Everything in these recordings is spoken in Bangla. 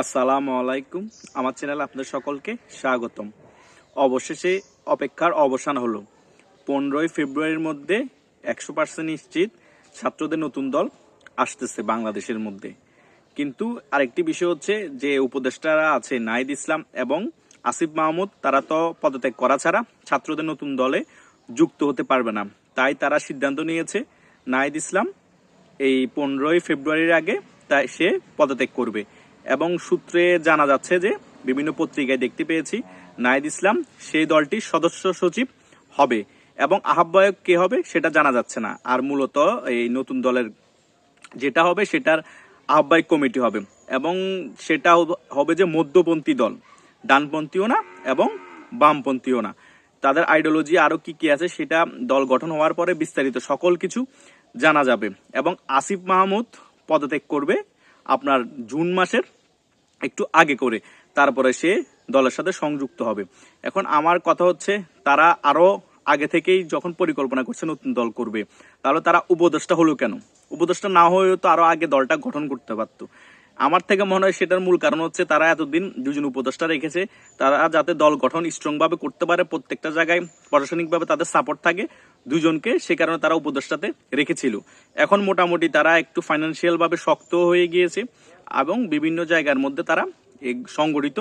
আসসালামু আলাইকুম। আমার চ্যানেলে আপনাদের সকলকে স্বাগতম। অবশেষে অপেক্ষার অবসান হলো। পনেরোই ফেব্রুয়ারির মধ্যে একশো পার্সেন্ট নিশ্চিত ছাত্রদের নতুন দল আসতেছে বাংলাদেশের মধ্যে। কিন্তু আরেকটি বিষয় হচ্ছে যে উপদেষ্টারা আছে নাহিদ ইসলাম এবং আসিফ মাহমুদ, তারা তো পদত্যাগ করা ছাড়া ছাত্রদের নতুন দলে যুক্ত হতে পারবে না। তাই তারা সিদ্ধান্ত নিয়েছে নাহিদ ইসলাম এই পনেরোই ফেব্রুয়ারির আগে তাই সে পদত্যাগ করবে। এবং সূত্রে জানা যাচ্ছে যে বিভিন্ন পত্রিকায় দেখতে পেয়েছি নাহিদ ইসলাম, সেই দলটির সদস্য সচিব হবে এবং আহ্বায়ক কে হবে সেটা জানা যাচ্ছে না। আর মূলত এই নতুন দলের যেটা হবে সেটার আহ্বায়ক কমিটি হবে এবং সেটা হবে যে মধ্যপন্থী দল, ডানপন্থীও না এবং বামপন্থীও না। তাদের আইডিওলজি আরও কি কি আছে সেটা দল গঠন হওয়ার পরে বিস্তারিত সকল কিছু জানা যাবে এবং আসিফ মাহমুদ পদত্যাগ করবে আপনার জুন মাসের একটু আগে করে, তারপরে সে দলের সাথে সংযুক্ত হবে। এখন আমার কথা হচ্ছে, তারা আরও আগে থেকেই যখন পরিকল্পনা করছে নতুন দল করবে, তাহলে তারা উপদেষ্টা হলো কেন? উপদেষ্টা না হয়েও তো আরও আগে দলটা গঠন করতে পারতো। আমার থেকে মনে হয় সেটার মূল কারণ হচ্ছে, তারা এতদিন দুজন উপদেষ্টা রেখেছে, তারা যাতে দল গঠন স্ট্রং ভাবে করতে পারে, প্রত্যেকটা জায়গায় প্রশাসনিক ভাবে তাদের সাপোর্ট থাকে, দুজনকে সে কারণে তারা উপদেষ্টাতে রেখেছিল। এখন মোটামুটি তারা একটু ফাইন্যান্সিয়াল ভাবে শক্ত হয়ে গিয়েছে এবং বিভিন্ন জায়গার মধ্যে তারা সংগঠিত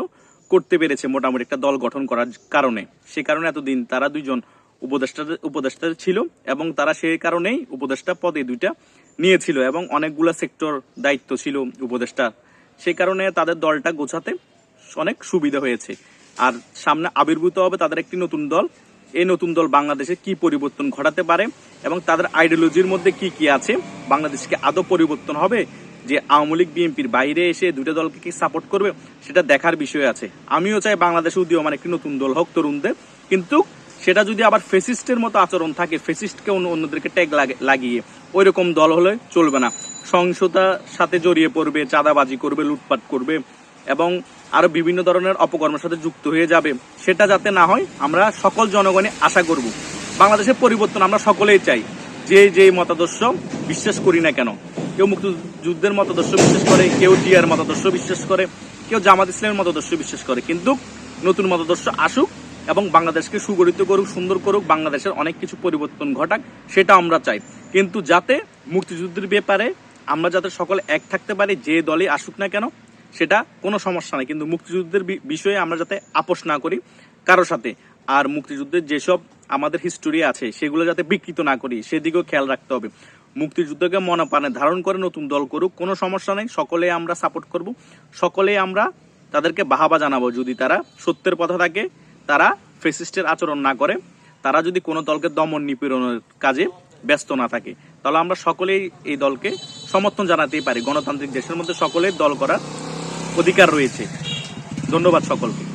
করতে পেরেছে মোটামুটি একটা দল গঠন করার কারণে। সে কারণে এতদিন তারা দুইজন উপদেষ্টা উপদেষ্টা ছিল এবং তারা সেই কারণেই উপদেষ্টা পদে দুইটা নিয়েছিল এবং অনেকগুলা সেক্টর দায়িত্ব ছিল উপদেষ্টা সে কারণে তাদের দলটা গোছাতে অনেক সুবিধা হয়েছে। আর সামনে আবির্ভূত হবে তাদের একটি নতুন দল। এই নতুন দল বাংলাদেশে কি পরিবর্তন ঘটাতে পারে এবং তাদের আইডিওলজির মধ্যে কি কি আছে? বাংলাদেশকে আদৌ পরিবর্তন হবে? যে আওয়ামী লীগ, বিএনপির বাইরে এসে দুটো দলকে কি সাপোর্ট করবে, সেটা দেখার বিষয় আছে। আমিও চাই বাংলাদেশে উদীয়মান একটি নতুন দল হোক তরুণদের। কিন্তু সেটা যদি আবার ফেসিস্টের মতো আচরণ থাকে ফেসিস্টকে অন্য অন্যদেরকে ট্যাগ লাগিয়ে ওই রকম দল হলে চলবে না। সহিংসতার সাথে জড়িয়ে পড়বে, চাঁদাবাজি করবে, লুটপাট করবে এবং আরও বিভিন্ন ধরনের অপকর্মের সাথে যুক্ত হয়ে যাবে। সেটা যাতে না হয়, আমরা সকল জনগণে আশা করব। বাংলাদেশের পরিবর্তন আমরা সকলেই চাই। যে যে মতাদর্শ বিশ্বাস করি না কেন কেউ মুক্তিযুদ্ধের মতাদর্শ বিশ্বাস করে, কেউ টিয়ার মতাদর্শ বিশ্বাস করে, কেউ জামাত ইসলামের মতাদর্শ বিশ্বাস করে। কিন্তু নতুন মতাদর্শ আসুক এবং বাংলাদেশকে সুগঠিত করুক, সুন্দর করুক, বাংলাদেশের অনেক কিছু পরিবর্তন ঘটাক, সেটা আমরা চাই। কিন্তু যাতে মুক্তিযুদ্ধের ব্যাপারে আমরা যাতে সকলে এক থাকতে পারি, যে দলে আসুক না কেন, সেটা কোনো সমস্যা নেই। কিন্তু মুক্তিযুদ্ধের বিষয়ে আমরা যাতে আপোষ না করি কারোর সাথে। আর মুক্তিযুদ্ধের যেসব আমাদের হিস্টোরি আছে, সেগুলো যাতে বিকৃত না করি, সেদিকেও খেয়াল রাখতে হবে। মুক্তিযুদ্ধকে মনপানে ধারণ করে নতুন দল করুক, কোনো সমস্যা নেই, সকলে আমরা সাপোর্ট করব, সকলে আমরা তাদেরকে বাহাবা জানাব, যদি তারা সত্যের পথে থাকে, তারা ফেসিস্টের আচরণ না করে, তারা যদি কোনো দলকে দমন নিপীড়নের কাজে ব্যস্ত না থাকে, তাহলে আমরা সকলেই এই দলকে সমর্থন জানাতেই পারি। গণতান্ত্রিক দেশের মধ্যে সকলের দল করার অধিকার রয়েছে। ধন্যবাদ সকলকে।